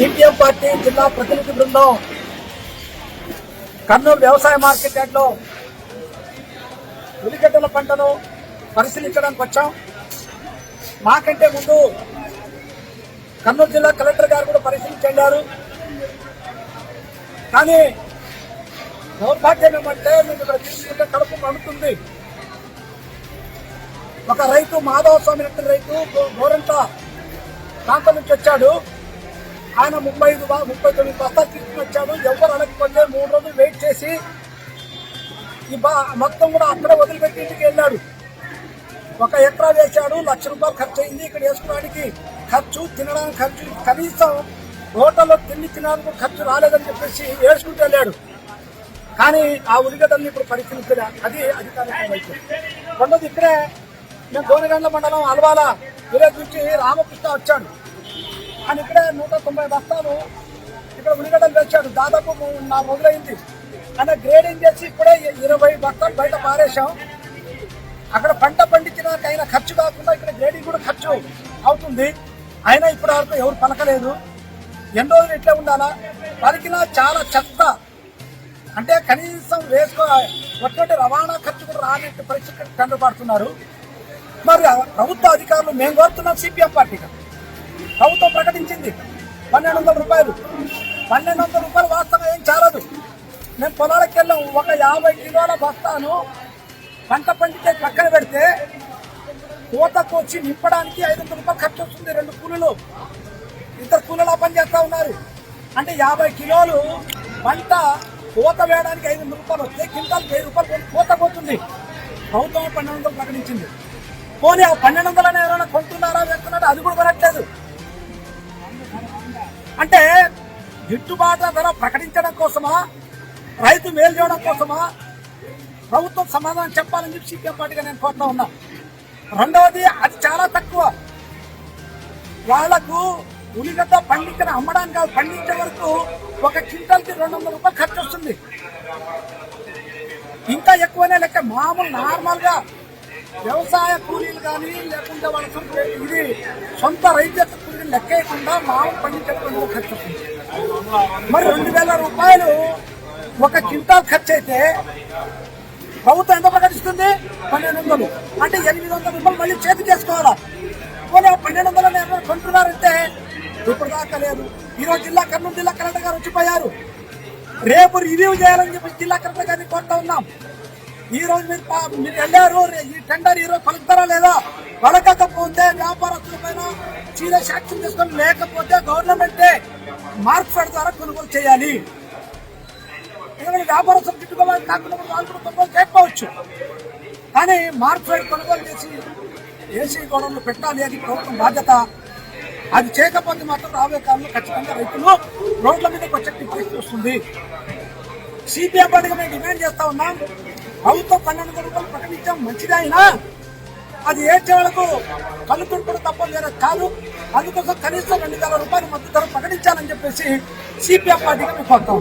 Party జిల్లా ప్రతినిధి బృందం కర్నూలు వ్యవసాయ మార్కెట్ యార్డ్లో ఉల్లిగడ్డల పంటను పరిశీలించడానికి వచ్చాం. మాకంటే ముందు కర్నూలు జిల్లా కలెక్టర్ గారు కూడా పరిశీలించారు కానీ దౌర్భాగ్యం ఏమంటే మేము ఇక్కడ తీసుకుంటే కడుపు పండుతుంది. ఒక రైతు మాధవ స్వామి రెడ్డి రైతు గో- గోరంట ప్రాంతం నుంచి వచ్చాడు. ఆయన ముప్పై ఐదు బా- ముప్పై తొమ్మిది బస్తాలు తీసుకుని వచ్చాడు. ఎవరు అనకపోతే మూడు రోజులు వెయిట్ చేసి ఈ బా మొత్తం కూడా అక్కడే వదిలిపెట్టి ఇంటికి వెళ్ళాడు. ఒక ఎకరా వేశాడు లక్ష రూపాయలు ఖర్చు అయింది ఇక్కడ వేసుకోవడానికి ఖర్చు తినడానికి ఖర్చు కనీసం హోటల్లో తిండి తినడానికి ఖర్చు రాలేదని చెప్పేసి వేసుకుంటూ వెళ్ళాడు. కానీ ఆ ఉలిగడల్ని ఇప్పుడు పరిశీలించిన అది అధికారిక రెండోది ఇక్కడే మేము గోనగండ్ల మండలం అల్వాల విలేజ్ నుంచి రామకృష్ణ వచ్చాడు. ఆయన ఇక్కడే నూట తొంభై బస్తాలు ఇక్కడ ఉల్లిగడ్డలు తెచ్చాడు దాదాపు నా నాలుగు రోజులైంది. ఆయన గ్రేడింగ్ చేసి ఇప్పుడే ఇరవై బస్తాలు బయట పారేశాం. అక్కడ పంట పండించడానికి అయినా ఖర్చు కాకుండా ఇక్కడ గ్రేడింగ్ కూడా ఖర్చు అవుతుంది. అయినా ఇప్పుడు వరకు ఎవరు పలకలేదు. ఎన్ని రోజులు ఇట్లా ఉండాలా? పలికినా చాలా చెత్త. అంటే కనీసం వేసుకో ఒక్కటి రవాణా ఖర్చు కూడా రానట్టు పరిస్థితి కండుపడుతున్నారు మరి ప్రభుత్వ అధికారులు మేము కోరుతున్నాం సిపిఎం పార్టీగా. ప్రభుత్వం ప్రకటించింది. పన్నెండు వందల రూపాయలు. పన్నెండు వందల రూపాయలు వాస్తవం ఏం చాలదు. మేము పొలాలకు వెళ్ళాం. ఒక యాభై కిలోల బస్తాను పంట పండితే పక్కన పెడితే కోతకు వచ్చి నింపడానికి ఐదు వందల రూపాయలు ఖర్చు వస్తుంది రెండు కూలీలు. ఇద్దరు కూలీలు పని చేస్తా ఉన్నారు. అంటే యాభై కిలోలు పంట కోత వేయడానికి ఐదు వందల రూపాయలు వస్తే క్వింటాల్ వెయ్యి రూపాయలు కోత పోతుంది. ప్రభుత్వం పన్నెండు వందలు ప్రకటించింది. పోనీ ఆ పన్నెండు వందలని గిట్టుబాటు ధర ప్రకటించడం కోసమా? రైతు మేలు చేయడం కోసమా? ప్రభుత్వం సమాధానం చెప్పాలని చెప్పి సీపీఎం పార్టీగా నేను కోరుతా ఉన్నా. రెండవది అది చాలా తక్కువ. వాళ్ళకు ఉల్లిగడ్డ పండించిన అమ్మడానికి కాదు పండించే వరకు ఒక క్వింటల్కి రెండు వందల రూపాయలు ఖర్చు వస్తుంది. ఇంకా ఎక్కువనే లెక్క మామూలు నార్మల్గా వ్యవసాయ కూలీలు కానీ లేకుంటే వాళ్ళ సొంత ఇది సొంత రైతు యొక్క కూలీలు లెక్కేయకుండా మామూలు పండించడం ఖర్చు వస్తుంది. మరి రెండు వేల రూపాయలు ఒక క్వింటాల్ ఖర్చు అయితే ప్రభుత్వం ఎంత ప్రకటిస్తుంది? పన్నెండు వందలు. అంటే ఎనిమిది వందల రూపాయలు మళ్ళీ చేతి చేసుకోవాలా? పోనీ పన్నెండు వందలు ఎవరు కొంటున్నారంటే ఇప్పుడు దాకా లేదు. ఈరోజు జిల్లా కర్నూలు జిల్లా కలెక్టర్ గారు వచ్చిపోయారు. రేపు రివ్యూ చేయాలని చెప్పి జిల్లా కలెక్టర్ గారిని కోరుతా ఉన్నాం. ఈ రోజు మీరు మీరు వెళ్ళారు ఈ టెండర్ ఈ రోజు పలుకుతారా లేదా? పలకకపోతే వ్యాపారస్తుల పైన సీరియస్ యాక్షన్ తీసుకొని లేకపోతే గవర్నమెంట్ మార్క్ఫెడ్ ద్వారా కొనుగోలు చేయాలి. ఎందుకంటే వ్యాపారస్తులు తిట్టుకోవాలి కాకుండా వాళ్ళు కూడా కొనుగోలు చేయకపోవచ్చు. కానీ మార్క్ఫెడ్ కొనుగోలు చేసి ఏసీ గోడలు పెట్టాలి అది ప్రభుత్వం బాధ్యత. అది చేయకపోతే మాత్రం రాబోయే కాలంలో ఖచ్చితంగా రైతులు రోడ్ల మీదకి వచ్చే పరిస్థితి వస్తుంది. సిపిఐ పార్టీగా మేము డిమాండ్ చేస్తా ఉన్నాం. ప్రభుత్వం పన్నెండు కొనుగోలు ప్రకటించాం. మంచిదైనా అది ఏడ్చే వాళ్ళకు కళ్ళు తప్ప వేరే కాదు. అందుకోసం కనీసం రెండు వేల రూపాయలు మద్దతు ధర ప్రకటించాలని చెప్పేసి సిపిఎం పార్టీకి మేము కోరుతా